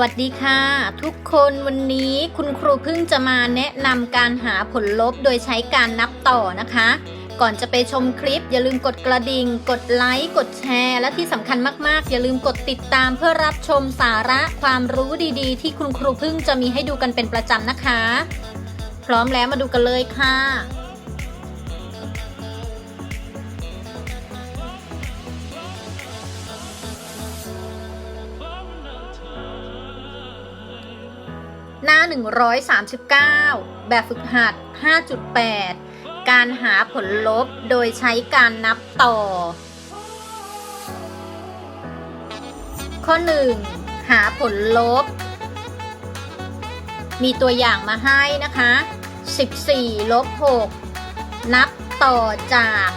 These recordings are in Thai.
วัสดีค่ะ ทุกคนวันนี้คุณครูเพิ่งจะมาแนะนำการหาผลลบโดยใช้การนับต่อนะคะ ก่อนจะไปชมคลิป อย่าลืมกดกระดิ่ง กดไลค์ กดแชร์ และที่สำคัญมากๆ อย่าลืมกดติดตามเพื่อรับชมสาระความรู้ดีๆ ที่คุณครูเพิ่งจะมีให้ดูกันเป็นประจำนะคะ พร้อมแล้วมาดูกันเลยค่ะ หน้า 139 แบบฝึกหัด 5.8 การหาผลลบโดยใช้การนับต่อ ข้อ 1 หาผลลบ มีตัวอย่างมาให้นะคะ 14 ลบ 6 นับต่อจาก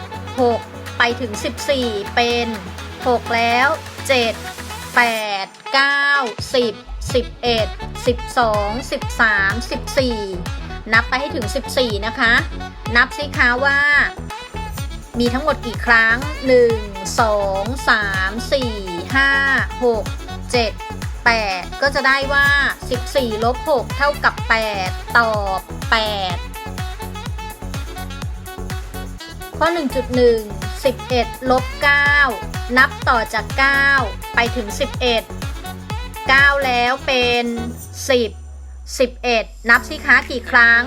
6 ไปถึง 14 เป็น 6 แล้ว 7 8 9 10 11 12 13 14 นับไปให้ถึง 14 นะคะ นับสิคะว่า มีทั้งหมดกี่ครั้ง 1 2 3 4 5 6 7 8 ก็จะได้ว่า 14ลบ6เท่ากับ 8 ตอบ 8 ข้อ 1.1 11ลบ9นับต่อจาก 9 ไปถึง 11 9 แล้วเป็น 10 11 นับสิคะกี่ครั้ง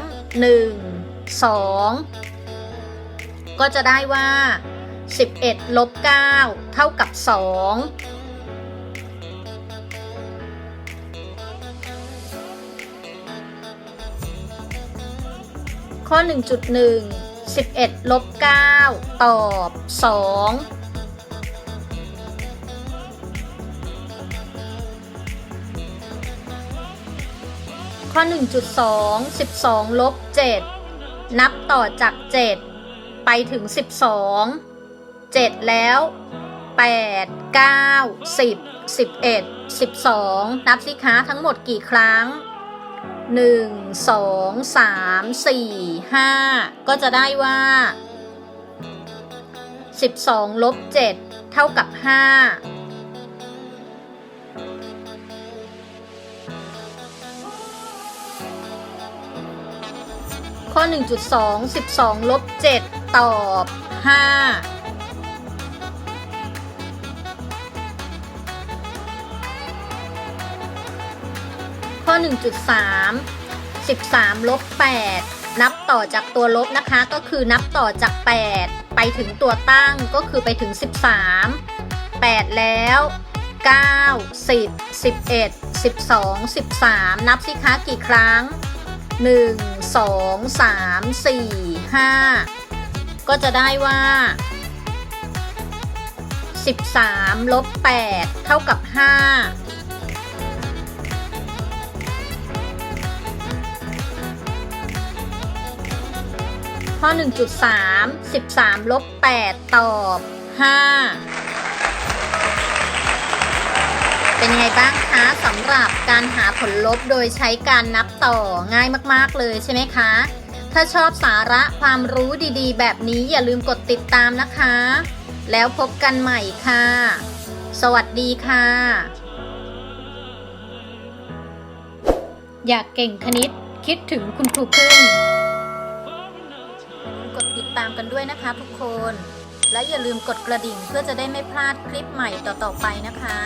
1 2 ก็จะได้ว่า 11ลบ9เท่ากับ 2ข้อ 1.1 11ลบ9ตอบ 2 ข้อ 1.2 12 ลบ 7 นับต่อจาก 7 ไปถึง 12 7 แล้ว 8 9 10 11 12 นับสิคะทั้งหมดกี่ครั้ง 1 2 3 4 5 ก็จะได้ว่า 12 ลบ 7 เท่ากับ 5 ข้อ 1.2 12ลบ7ตอบ 5ข้อ 1.3 13 ลบ 8 นับต่อจากตัวลบนะคะ ก็คือนับต่อจาก 8 ไปถึงตัวตั้งก็คือไปถึง 13 8 แล้ว 9 10 11 12 13 นับสิคะกี่ครั้ง 1 2 3 4 5 ก็จะได้ว่า 13ลบ8เท่ากับ 5ข้อ 1.3 13ลบ8ตอบ 5 เป็นยังไงบ้างคะสำหรับการหาผลลบโดยใช้การนับต่อง่ายมากๆเลยใช่ไหมคะ ถ้าชอบสาระความรู้ดีๆ แบบนี้อย่าลืมกดติดตามนะคะ แล้วพบกันใหม่ค่ะ สวัสดีค่ะ อยากเก่งคณิตคิดถึงคุณครูพึ่งกดติดตามกันด้วยนะคะทุกคนและอย่าลืมกดกระดิ่งเพื่อจะได้ไม่พลาดคลิปใหม่ต่อๆไปนะคะ